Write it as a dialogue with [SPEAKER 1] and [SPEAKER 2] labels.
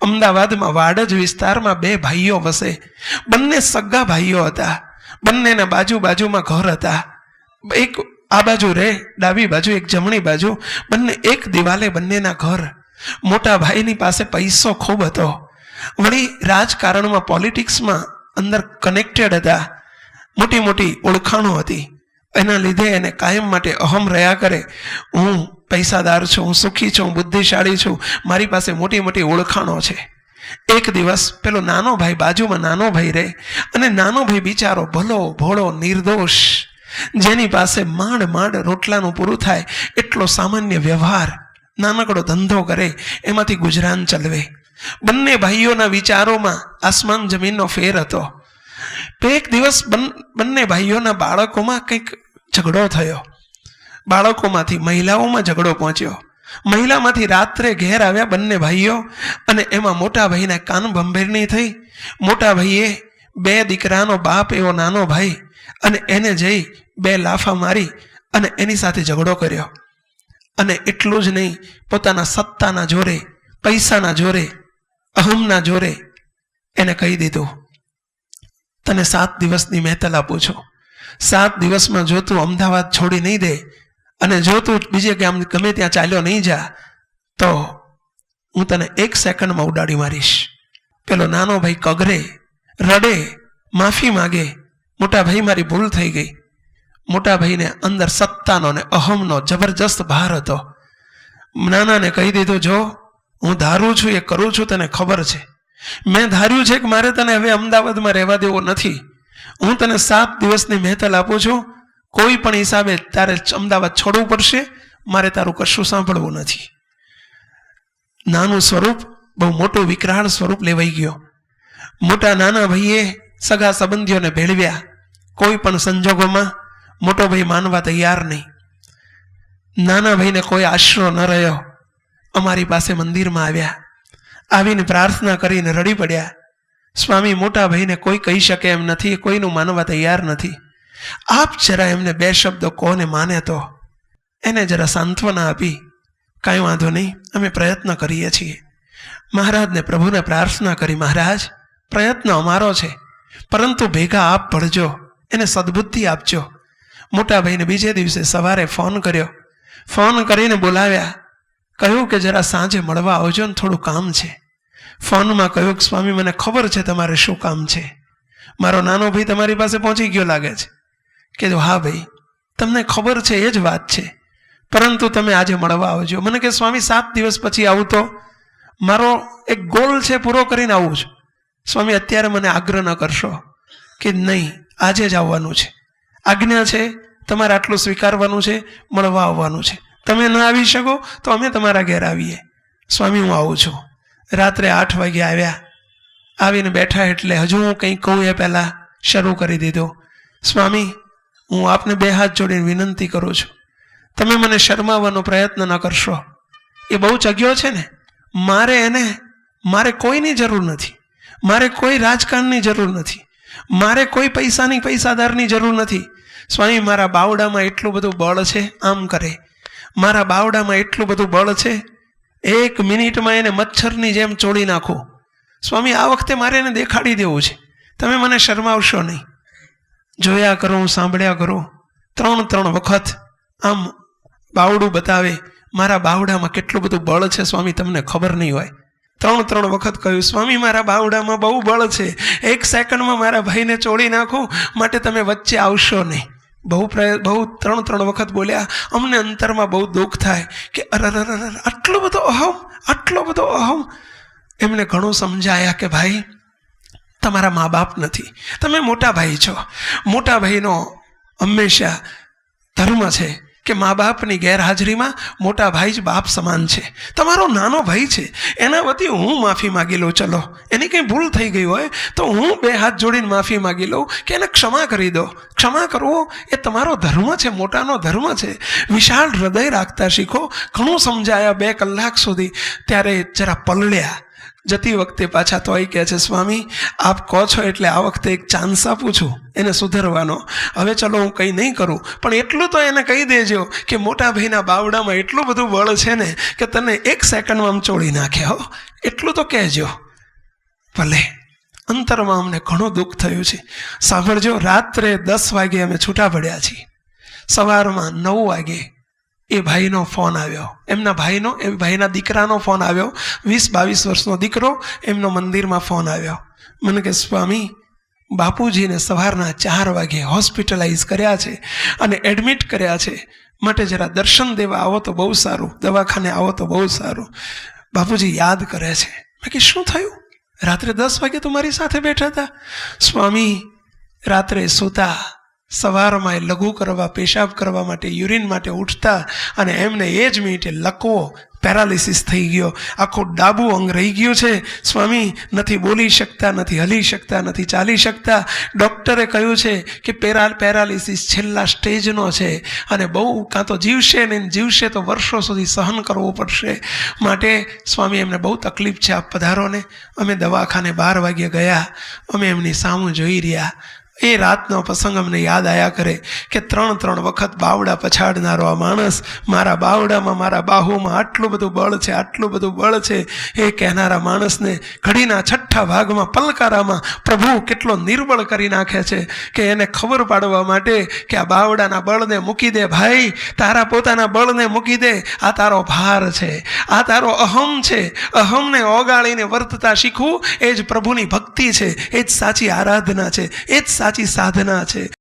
[SPEAKER 1] અમદાવાદમાં વાડજ વિસ્તારમાં બે ભાઈઓ વસે. બંને સગા ભાઈઓ હતા. બંનેના બાજુ બાજુમાં ઘર હતા. એક આ બાજુ રે, ડાબી બાજુ, એક જમણી બાજુ. બંને એક દિવાલે બંનેના ઘર. મોટા ભાઈની પાસે પૈસો ખૂબ હતો. વળી રાજકારણમાં પોલિટિક્સમાં અંદર કનેક્ટેડ હતા. મોટી મોટી ઓળખાણો હતી. એના લીધે એને કાયમ માટે અહમ રહ્યા કરે. હું પૈસાદાર છું, હું સુખી છું, હું બુદ્ધિશાળી છું. મારી પાસે મોટી મોટી ઓળખાણો છે. એક દિવસ પેલો નાનો ભાઈ બાજુમાં નાનો ભાઈ રહે અને નાનો ભાઈ બિચારો ભલો, ભોળો, નિર્દોષ, જેની પાસે માંડ માંડ રોટલાનું પૂરું થાય, એટલો સામાન્ય વ્યવહાર, નાનકડો ધંધો કરે, એમાંથી ગુજરાન ચલવે. બંને ભાઈઓના વિચારોમાં આસમાન જમીનનો ફેર હતો. તો એક દિવસ બન- ભાઈઓના બાળકોમાં કંઈક ઝઘડો થયો. બાળકોમાંથી મહિલાઓમાં ઝઘડો પહોંચ્યો. મહિલામાંથી રાત્રે ઘેર આવ્યા બંને ભાઈઓ અને એમાં મોટા ભાઈને કાન ભંભેરની થઈ. મોટા ભાઈએ બે દીકરાનો બાપ એવો નાનો ભાઈ અને એને જઈ બે લાફા મારી અને એની સાથે ઝઘડો કર્યો. અને એટલું જ નહીં, પોતાના સત્તાના જોરે, પૈસાના જોરે, અહમના જોરે એને કહી દીધું. તને સાત દિવસની મહેતલ આપું છું. સાત દિવસમાં જો તું અમદાવાદ છોડી નહીં દે અને જો તું બીજે ગામ ગમે ત્યાં ચાલ્યો નહીં જા, તો હું તને એક સેકન્ડમાં ઉડાડી મારીશ. પેલો નાનો ભાઈ કગરે, રડે, માફી માગે. મોટા ભાઈ મારી ભૂલ થઈ ગઈ. મોટા ભાઈને અંદર સત્તાનો ને અહમનો જબરજસ્ત ભાર હતો. નાનાને કહી દીધું, જો હું ધારું છું, એ કરું છું, તને ખબર છે. મેં ધાર્યું છે કે મારે તને હવે અમદાવાદમાં રહેવા દેવો નથી. હું તને સાત દિવસની મહેતલ આપું છું. કોઈ પણ હિસાબે તારે અમદાવાદ છોડવું પડશે. મારે તારું કશું સાંભળવું નથી. નાનું સ્વરૂપ, બહુ મોટું વિકરાળ સ્વરૂપ લેવાઈ ગયો. મોટા નાના ભાઈએ સગા સંબંધીઓને ભેળવ્યા. કોઈ પણ સંજોગોમાં મોટો ભાઈ માનવા તૈયાર નહીં. નાના ભાઈને કોઈ આશરો ન રહ્યો. અમારી પાસે મંદિરમાં આવ્યા. આવીને પ્રાર્થના કરીને રડી પડ્યા. સ્વામી મોટા ભાઈને કોઈ કહી શકે એમ નથી, કોઈનું માનવા તૈયાર નથી. આપ જરા એમને બે શબ્દો કોને માને તો? એને જરા સાંત્વના આપી, કાંઈ વાંધો નહીં, અમે પ્રયત્ન કરીએ છીએ. મહારાજને પ્રભુને પ્રાર્થના કરી, મહારાજ, પ્રયત્ન અમારો છે, પરંતુ ભેગા આપ ભળજો એને સદબુદ્ધિ આપજો. મોટા ભાઈને બીજે દિવસે સવારે ફોન કર્યો. ફોન કરીને બોલાવ્યા. કહ્યું કે જરા સાંજે મળવા આવજો ને થોડું કામ છે. ફોનમાં કહ્યું કે, સ્વામી, મને ખબર છે તમારે શું કામ છે. મારો નાનો ભાઈ તમારી પાસે પહોંચી ગયો લાગે છે. કીધું હા ભાઈ, તમને ખબર છે, એ જ વાત છે. પરંતુ તમે આજે મળવા આવજો. મને કે સ્વામી, સાત દિવસ પછી આવું તો. મારો એક ગોલ છે, પૂરો કરીને આવું છું. સ્વામી, અત્યારે મને આગ્રહ ન કરશો કે નહીં, આજે જ આવવાનું છે. આજ્ઞા છે, તમારે આટલું સ્વીકારવાનું છે, મળવા આવવાનું છે. તમે ન આવી શકો, તો અમે તમારા ઘેર આવીએ. સ્વામી, હું આવું છું. રાત્રે આઠ વાગે આવ્યા. આવીને બેઠા એટલે હજુ હું કંઈ કહું એ પહેલાં શરૂ કરી દીધું. સ્વામી, હું આપને બે હાથ જોડીને વિનંતી કરું છું. તમે મને શરમાવવાનો પ્રયત્ન ન કરશો. એ બહુ ચગ્યો છે ને? મારે એને, મારે કોઈની જરૂર નથી. મારે કોઈ રાજકારણની જરૂર નથી. મારે કોઈ પૈસાની પૈસાદારની જરૂર નથી. સ્વામી, મારા બાવડામાં એટલું બધું બળ છે, આમ કરે. મારા બાવડામાં એટલું બધું બળ છે એક મિનિટમાં એને મચ્છરની જેમ ચોળી નાખો. સ્વામી, આ વખતે મારે એને દેખાડી દેવું છે. તમે મને શરમાવશો નહીં. જોયા કરો, સાંભળ્યા કરો. ત્રણ ત્રણ વખત આમ બાવડું બતાવે, મારા બાવડામાં કેટલું બધું બળ છે સ્વામી, તમને ખબર નહીં હોય. ત્રણ ત્રણ વખત કહ્યું, સ્વામી, મારા બાવડામાં બહુ બળ છે. એક સેકન્ડમાં મારા ભાઈને ચોળી નાખું, માટે તમે વચ્ચે આવશો નહીં. બહુ બહુ ત્રણ ત્રણ વખત બોલ્યા, અમને અંતરમાં બહુ દુઃખ થાય કે અરર આટલો બધો અહમ, આટલો બધો અહમ. એમને ઘણું સમજાયા કે ભાઈ, તમારા મા બાપ નથી. તમે મોટા ભાઈ છો. મોટા ભાઈનો હંમેશા ધર્મ છે. કે મા બાપની ગેરહાજરીમાં મોટા ભાઈ જ બાપ સમાન છે. તમારો નાનો ભાઈ છે. એના વતી હું માફી માગી લઉં, ચલો. એની કંઈ ભૂલ થઈ ગઈ હોય, તો હું બે હાથ જોડીને માફી માગી લઉં કે એને ક્ષમા કરી દો. ક્ષમા કરવો એ તમારો ધર્મ છે, મોટાનો ધર્મ છે. વિશાળ હૃદય રાખતા શીખો. ઘણું સમજાયા બે કલાક સુધી. ત્યારે જરા પલળ્યા. જતી વખતે પાછા તોય કહે છે, સ્વામી, આપ કહો છો એટલે આ વખતે એક ચાન્સ આપું છું, એને સુધરવાનો. હવે ચલો હું કંઈ નહીં કરું, પણ એટલું તો એને કહી દેજો કે મોટા ભાઈના બાવડામાં એટલું બધું બળ છે ને કે તને એક સેકન્ડમાં આમ ચોળી નાખે, હો. એટલું તો કહેજો. ભલે, અંતરમાં અમને ઘણું દુઃખ થયું છે. સાંભળજો, રાત્રે દસ વાગે અમે છૂટા પડ્યા છીએ. સવારમાં નવ વાગે એ ભાઈનો ફોન આવ્યો. એમના ભાઈનો, એ ભાઈના દીકરાનો ફોન આવ્યો. વીસ બાવીસ વર્ષનો દીકરો એમનો મંદિરમાં ફોન આવ્યો. મને કે, સ્વામી, બાપુજીને સવારના ચાર વાગે હોસ્પિટલાઇઝ કર્યા છે અને એડમિટ કર્યા છે. માટે જરા દર્શન દેવા આવો તો બહુ સારું. દવાખાને આવો તો બહુ સારું. બાપુજી યાદ કરે છે. મેં કે, શું થયું? રાત્રે દસ વાગે તો મારી સાથે બેઠા હતા. સ્વામી, રાત્રે સૂતા સવારમાં એ લઘુ કરવા, પેશાબ કરવા માટે, યુરિન માટે ઉઠતા અને એમને એ જ મિનિટે લકવો પેરાલિસિસ થઈ ગયો. આખો ડાબુ અંગ રહી ગયું છે. સ્વામી નથી બોલી શકતા, નથી હલી શકતા, નથી ચાલી શકતા. ડૉક્ટરે કહ્યું છે કે પેરા, પેરાલિસિસ છેલ્લા સ્ટેજનો છે અને બહુ કાં તો જીવશે ને જીવશે તો વર્ષો સુધી સહન કરવું પડશે. માટે સ્વામી એમને બહુ તકલીફ છે આપ પધારોને. અમે દવાખાને બાર વાગ્યે ગયા. અમે એમની સામું જોઈ રહ્યા. એ રાતનો પ્રસંગ અમને યાદ આવ્યા કરે કે ત્રણ ત્રણ વખત બાવડા પછાડનારો આ માણસ મારા બાવડામાં, મારા બાહુમાં આટલું બધું બળ છે, આટલું બધું બળ છે. એ કહેનારા માણસને ઘડીના છઠ્ઠા ભાગમાં પલકારામાં પ્રભુ કેટલો નિર્બળ કરી નાખે છે કે એને ખબર પાડવા માટે કે આ બાવડાના બળને મૂકી દે ભાઈ, તારા પોતાના બળને મૂકી દે. આ તારો ભાર છે, આ તારો અહમ છે. અહમને ઓગાળીને વર્તતા શીખવું એ જ પ્રભુની ભક્તિ છે, એ જ સાચી આરાધના છે, એ જ સાચી સાધના છે.